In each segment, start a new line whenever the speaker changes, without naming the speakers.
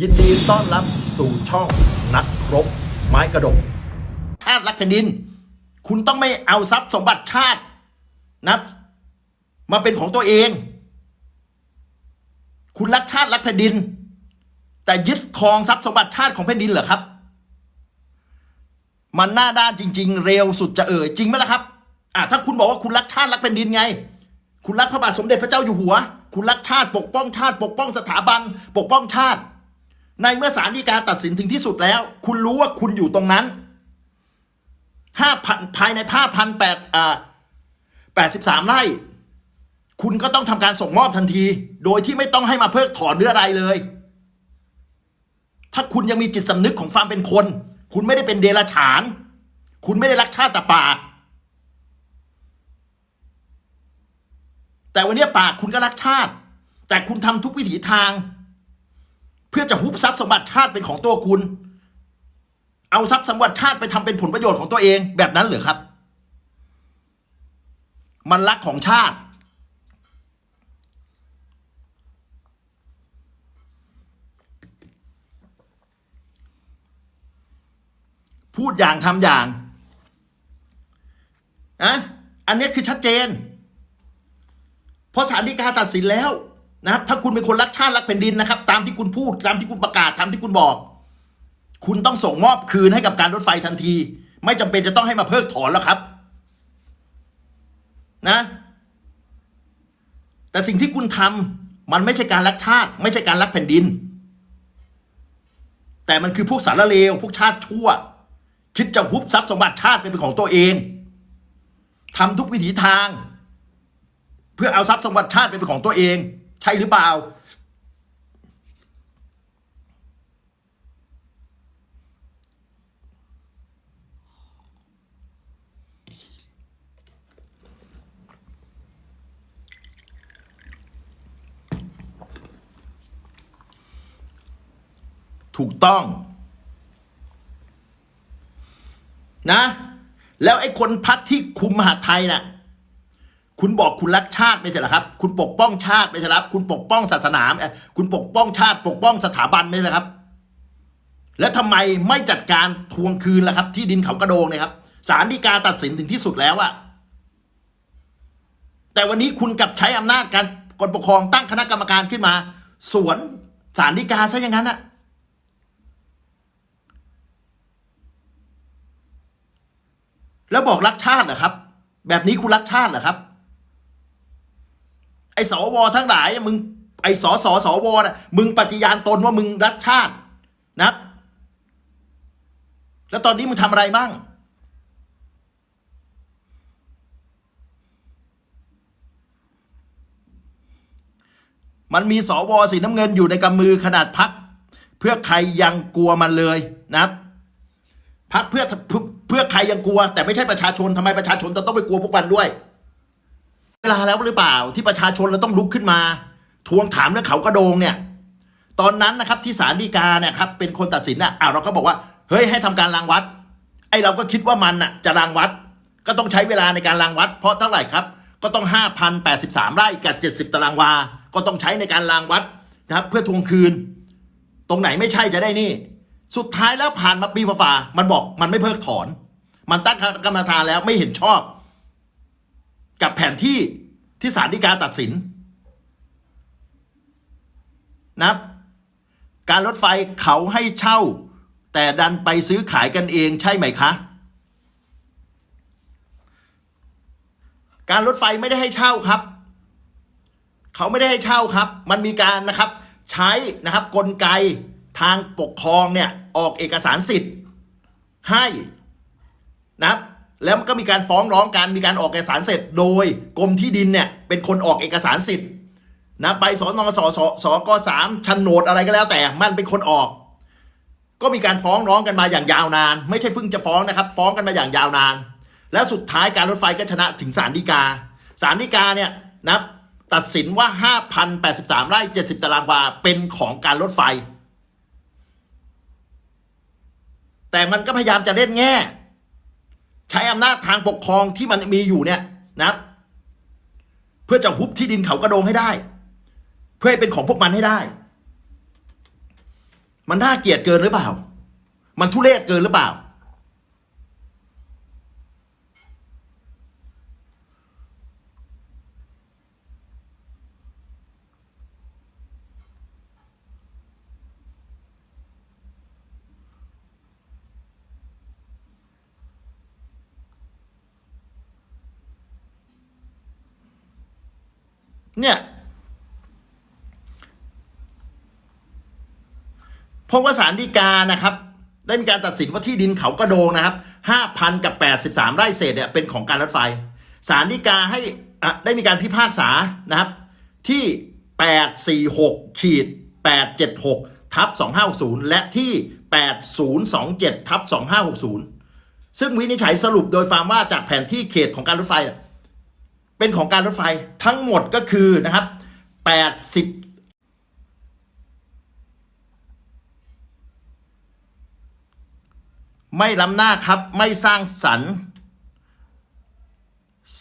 ยินดีต้อนรับสู่ช่องนักรบไม้กระดก
ชาติรักแผ่นดิน คุณต้องไม่เอาทรัพย์สมบัติชาตินะมาเป็นของตัวเอง คุณรักชาติรักแผ่นดิน แต่ยึดครองทรัพย์สมบัติชาติของแผ่นดินเหรอครับ มันหน้าด้านจริง ๆ เร็วสุดจะเอ่ยจริงไหมล่ะครับอะถ้าคุณบอกว่าคุณรักชาติรักแผ่นดินไง คุณรักพระบาทสมเด็จพระเจ้าอยู่หัว คุณรักชาติปกป้องชาติ ปกป้องสถาบัน ปกป้องชาติ ในเมื่อศาลฎีกาตัดสินถึงที่สุดแล้ว คุณรู้ว่าคุณอยู่ตรงนั้นห้าพันภายในห้าพันแปดอ่าแปดสิบสามไร่ คุณก็ต้องทำการส่งมอบทันที โดยที่ไม่ต้องให้มาเพิกถอนหรืออะไรเลย ถ้าคุณยังมีจิตสำนึกของความเป็นคน คุณไม่ได้เป็นเดรัจฉาน คุณไม่ได้รักชาติแต่ปาก แต่วันนี้ปากคุณก็รักชาติ แต่คุณทำทุกวิถีทาง เพื่อจะฮุบทรัพย์สมบัติชาติเป็นของตัวคุณ เอาทรัพย์สมบัติชาติไปทำเป็นผลประโยชน์ของตัวเองแบบนั้นเหรือครับ มันรักของชาติ พูดอย่างทำอย่างอะอันนี้คือชัดเจน เพราะศาลฎีกาตัดสินแล้ว นะครับถ้าคุณเป็นคนรักชาติรักแผ่นดินนะครับ ตามที่คุณพูดตามที่คุณประกาศตามที่คุณบอก คุณต้องส่งมอบคืนให้กับการรถไฟทันที ไม่จำเป็นจะต้องให้มาเพิกถอนแล้วครับ นะ แต่สิ่งที่คุณทำมันไม่ใช่การรักชาติ ไม่ใช่การรักแผ่นดิน แต่มันคือพวกสารเลวพวกชาติชั่ว คิดจะฮุบทรัพย์สมบัติชาติเป็นของตัวเองทำทุกวิถีทาง เพื่อเอาทรัพย์สมบัติชาติเป็นของตัวเอง ใช่หรือเปล่า ถูกต้อง นะ แล้วไอ้คนพัดที่คุมมหาไทยน่ะ คุณบอกคุณรักชาติไม่ใช่หรอครับ คุณปกป้องชาติไม่ใช่หรอครับ คุณปกป้องศาสนาเออคุณปกป้องชาติ ปกป้องสถาบันไม่ใช่หรอครับ แล้วทำไมไม่จัดการทวงคืนล่ะครับ ที่ดินเขากระโดงเนี่ยครับศาลฎีกาตัดสินถึงที่สุดแล้วอะแต่วันนี้คุณกลับใช้อำนาจการกฎปกครองตั้งคณะกรรมการขึ้นมา สวนศาลฎีกาซะอย่างนั้นอะแล้วบอกรักชาติเหรอครับ แบบนี้คุณรักชาติเหรอครับ สวทั้งหลายมึงไอ้สสสวนะมึงปฏิญาณตนว่ามึงรักชาตินะแล้วตอนนี้มึงทำอะไรบ้างมันมีสวสีน้ำเงินอยู่ในกำมือขนาดพัก เพื่อใครยังกลัวมันเลยนะครับพักเพื่อเพื่อเพื่อใครยังกลัว แต่ไม่ใช่ประชาชนทำไมประชาชนจะต้องไปกลัวพวกมันด้วย เวลาแล้วหรือเปล่าที่ประชาชนเราต้องลุกขึ้นมา ทวงถามเรื่องเขากระโดงเนี่ยตอนนั้นนะครับที่ศาลฎีกาเนี่ยครับเป็นคนตัดสินน่ะอ่าเราก็บอกว่าเฮ้ยให้ทำการรางวัดไอ้เราก็คิดว่ามันน่ะจะรางวัด ก็ต้องใช้เวลาในการรางวัด เพราะเท่าไหร่ครับ ก็ต้อง 5,083 ไร่กับ 70 ตารางวา ก็ต้องใช้ในการรางวัดนะครับเพื่อทวงคืน ตรงไหนไม่ใช่จะได้นี่ สุดท้ายแล้วผ่านมาปีฝ่าๆมันบอกมันไม่เพิกถอน มันตั้งคณะกรรมการแล้วไม่เห็นชอบ กับแผนที่ที่ศาลฎีกาตัดสินนะครับการรถไฟเขาให้เช่า แต่ดันไปซื้อขายกันเองใช่ไหมคะ การรถไฟไม่ได้ให้เช่าครับ เขาไม่ได้ให้เช่าครับ มันมีการนะครับใช้นะครับกลไกทางปกครองเนี่ยออกเอกสารสิทธิ์ให้นะครับ แล้วมันก็มีการฟ้องร้องกันมีการออกเอกสารเสร็จ โดยกรมที่ดินเนี่ยเป็นคนออกเอกสารสิทธิ์นะไปสอนอสอสสกสามชนโฉนดอะไรก็แล้วแต่มันเป็นคนออก ก็มีการฟ้องร้องกันมาอย่างยาวนาน ไม่ใช่เพิ่งจะฟ้องนะครับ ฟ้องกันมาอย่างยาวนาน และสุดท้ายการรถไฟก็ชนะถึงศาลฎีกาศาลฎีกาเนี่ยนะตัดสินว่า 5,083 ไร่ 70 ตารางวา เป็นของการรถไฟ แต่มันก็พยายามจะเล่นแง่ ใช้อำนาจทางปกครองที่มันมีอยู่เนี่ยนะเพื่อจะฮุบที่ดินเขากระโดงให้ได้ เพื่อให้เป็นของพวกมันให้ได้ มันน่าเกลียดเกินหรือเปล่า มันทุเรศเกินหรือเปล่า เนี่ยพราะว่าสารดีกานะครับ ได้มีการตัดสินว่าที่ดินเขากระโดงนะครับห้าพันกับแปดสิบสามไร่เศษเนี่ยเป็นของการรถไฟ สารดีกาให้ได้มีการพิพากษานะครับ ที่แปดสี่หกขีดแปดเจ็ดหกทับสองห้าศูนย์และที่แปดศูนย์สองเจ็ดทับสองห้าหกศูนย์ซึ่งวินิจฉัยสรุปโดยฟาร์มว่าจากแผนที่เขตของการรถไฟ เป็นของการรถไฟทั้งหมดก็คือนะครับแปดสิบไม่ล้ำหน้าครับไม่สร้างสรรค์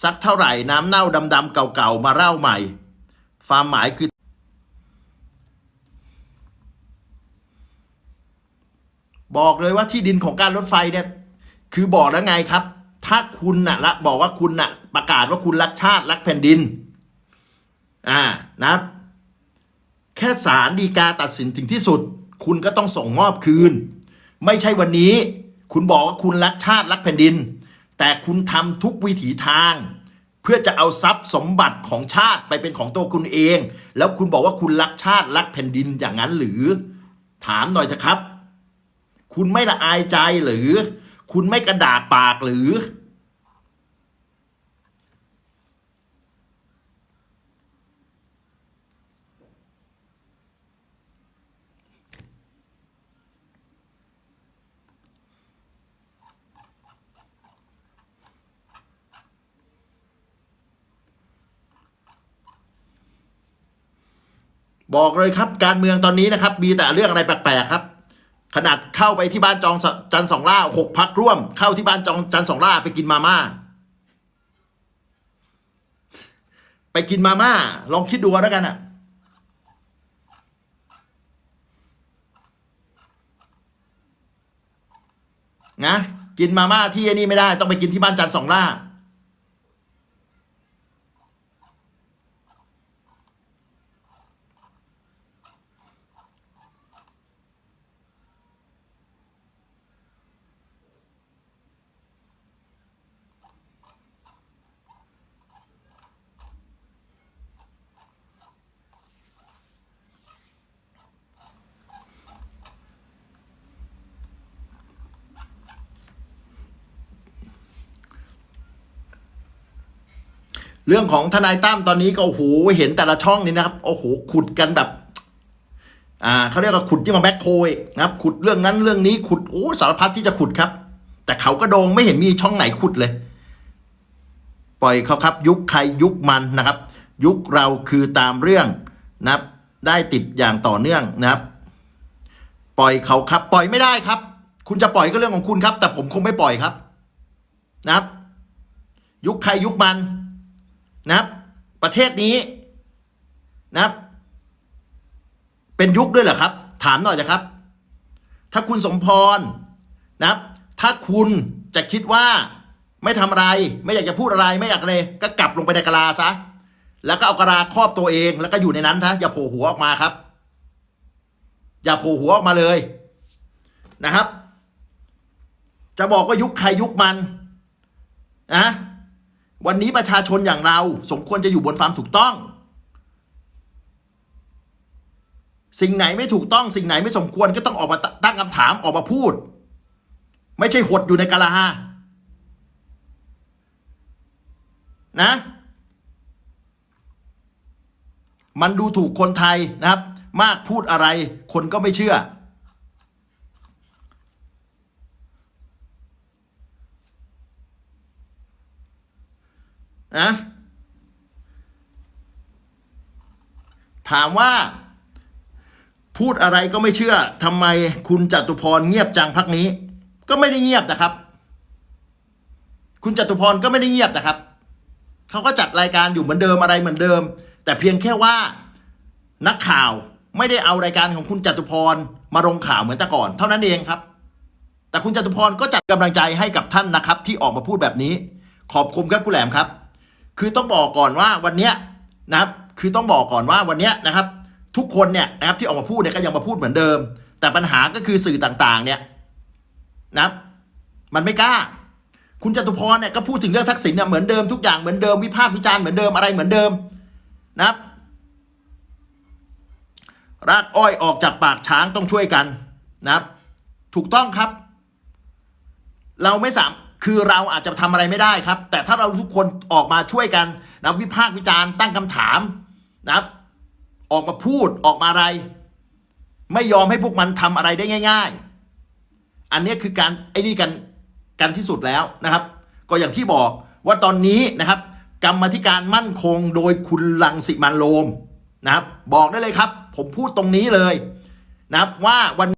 สักเท่าไหร่น้ำเน่าดำๆเก่าๆมาเล่าใหม่ความหมายคือ บอกเลยว่าที่ดินของการรถไฟเนี่ย คือบอกแล้วไงครับ ถ้าคุณน่ะละบอกว่าคุณน่ะ ประกาศว่าคุณรักชาติรักแผ่นดิน อ่านะแค่ศาลฎีกาตัดสินถึงที่สุด คุณก็ต้องส่งมอบคืน ไม่ใช่วันนี้ คุณบอกว่าคุณรักชาติรักแผ่นดิน แต่คุณทำทุกวิถีทาง เพื่อจะเอาทรัพย์สมบัติของชาติไปเป็นของตัวคุณเอง แล้วคุณบอกว่าคุณรักชาติรักแผ่นดินอย่างนั้นหรือ ถามหน่อยเถอะครับ คุณไม่ละอายใจหรือ คุณไม่กระดากปากหรือ บอกเลยครับ การเมืองตอนนี้นะครับ มีแต่เรื่องอะไรแปลกๆครับ ขนาดเข้าไปที่บ้านจองจันสองล่าหกพักร่วม เข้าที่บ้านจองจันสองล่าไปกินมาม่า ไปกินมาม่า ลองคิดดูแล้วกันอะนะกินมาม่าที่นี่ไม่ได้ต้องไปกินที่บ้านจันสองล่า เรื่องของทนายตั้มตอนนี้ก็โอ้โหเห็นแต่ละช่องนี่นะครับ โอ้โหขุดกันแบบ อ่าเขาเรียกว่าขุดยิ่งกว่าแบ็คโคยนะครับ ขุดเรื่องนั้นเรื่องนี้ขุดโอ้สารพัดที่จะขุดครับ แต่เขาก็โดงไม่เห็นมีช่องไหนขุดเลย ปล่อยเขาครับ ยุคใครยุคมันนะครับ ยุคเราคือตามเรื่องนะครับ ได้ติดอย่างต่อเนื่องนะครับ ปล่อยเขาครับ ปล่อยไม่ได้ครับ คุณจะปล่อยก็เรื่องของคุณครับ แต่ผมคงไม่ปล่อยครับ นะครับ ยุคใครยุคมัน นะครับ ประเทศนี้นะครับ เป็นยุคด้วยเหรอครับ ถามหน่อยนะครับ ถ้าคุณสมพรนะครับ ถ้าคุณจะคิดว่าไม่ทำอะไร ไม่อยากจะพูดอะไรไม่อยากเลยก็กลับลงไปในกะลาซะแล้วก็เอากะลาครอบตัวเองแล้วก็อยู่ในนั้นนะอย่าโผล่หัวออกมาครับ อย่าโผล่หัวออกมาเลยนะครับ จะบอกว่ายุคใครยุคมันนะ วันนี้ประชาชนอย่างเราสมควรจะอยู่บนความถูกต้อง สิ่งไหนไม่ถูกต้อง สิ่งไหนไม่สมควรก็ต้องออกมาตั้งคำถามออกมาพูด ไม่ใช่หดอยู่ในกะลา นะ มันดูถูกคนไทยนะครับ มากพูดอะไรคนก็ไม่เชื่อ นะถามว่า พูดอะไรก็ไม่เชื่อทำไมคุณจตุพรเงียบจังพักนี้ ก็ไม่ได้เงียบนะครับ คุณจตุพรก็ไม่ได้เงียบนะครับเขาก็จัดรายการอยู่เหมือนเดิมอะไรเหมือนเดิม แต่เพียงแค่ว่านักข่าวไม่ได้เอารายการของคุณจตุพรมาลงข่าวเหมือนแต่ก่อน เท่านั้นเองครับ แต่คุณจตุพรก็จัดกำลังใจให้กับท่านนะครับ ที่ออกมาพูดแบบนี้ ขอบคุณครับคุแหลมครับ คือต้องบอกก่อนว่าวันเนี้ยนะครับคือต้องบอกก่อนว่าวันเนี้ยนะครับ ทุกคนเนี่ยนะครับที่ออกมาพูดเนี่ยก็ยังมาพูดเหมือนเดิม แต่ปัญหาก็คือสื่อต่างๆ เนี่ยนะครับมันไม่กล้า คุณจตุพรเนี่ยก็พูดถึงเรื่องทักษิณเนี่ยเหมือนเดิมทุกอย่างเหมือนเดิมวิพากษ์วิจารณ์เหมือนเดิมอะไรเหมือนเดิมนะครับรากอ้อยออกจากปากช้างต้องช่วยกันนะครับ ถูกต้องครับ เราไม่สาม คือเราอาจจะทำอะไรไม่ได้ครับ แต่ถ้าเราทุกคนออกมาช่วยกันนะวิพากษ์วิจารณ์ตั้งคำถามนะครับ ออกมาพูดออกมาอะไร ไม่ยอมให้พวกมันทำอะไรได้ง่าย ๆ อันนี้คือการไอ้นี่กันกันที่สุดแล้วนะครับ ก็อย่างที่บอกว่าตอนนี้นะครับ กรรมธิการมั่นคงโดยคุณลังสิมันโรมนะครับ บอกได้เลยครับ ผมพูดตรงนี้เลยนะครับว่าวัน